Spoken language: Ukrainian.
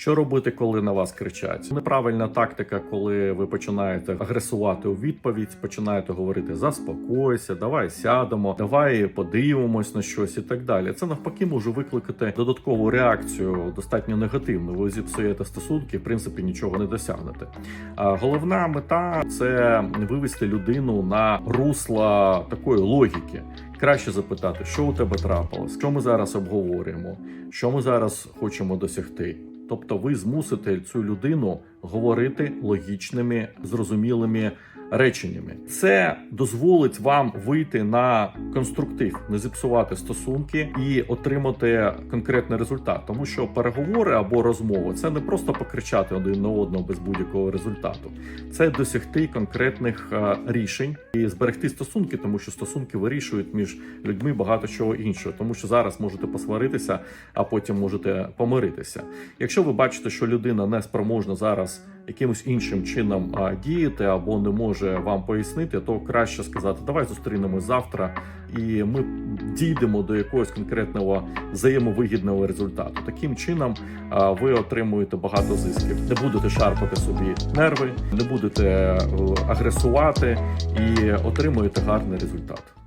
Що робити, коли на вас кричать? Неправильна тактика, коли ви починаєте агресувати у відповідь, починаєте говорити заспокойся, давай сядемо, давай подивимось на щось і так далі. Це навпаки може викликати додаткову реакцію, достатньо негативну. Ви зіпсуєте стосунки, в принципі, нічого не досягнете. А головна мета це вивести людину на русло такої логіки. Краще запитати, що у тебе трапилось, що ми зараз обговорюємо, що ми зараз хочемо досягти. Тобто, ви змусите цю людину говорити логічними, зрозумілими реченнями. Це дозволить вам вийти на конструктив, не зіпсувати стосунки і отримати конкретний результат. Тому що переговори або розмови це не просто покричати один на одного без будь-якого результату, це досягти конкретних е, рішень і зберегти стосунки, тому що стосунки вирішують між людьми багато чого іншого. Тому що зараз можете посваритися, а потім можете помиритися. Якщо ви бачите, що людина не спроможна зараз якимось іншим чином діяти або не може вам пояснити, то краще сказати, давай зустрінемось завтра, і ми дійдемо до якогось конкретного взаємовигідного результату. Таким чином ви отримуєте багато зисків. Не будете шарпати собі нерви, не будете е, агресувати і отримуєте гарний результат.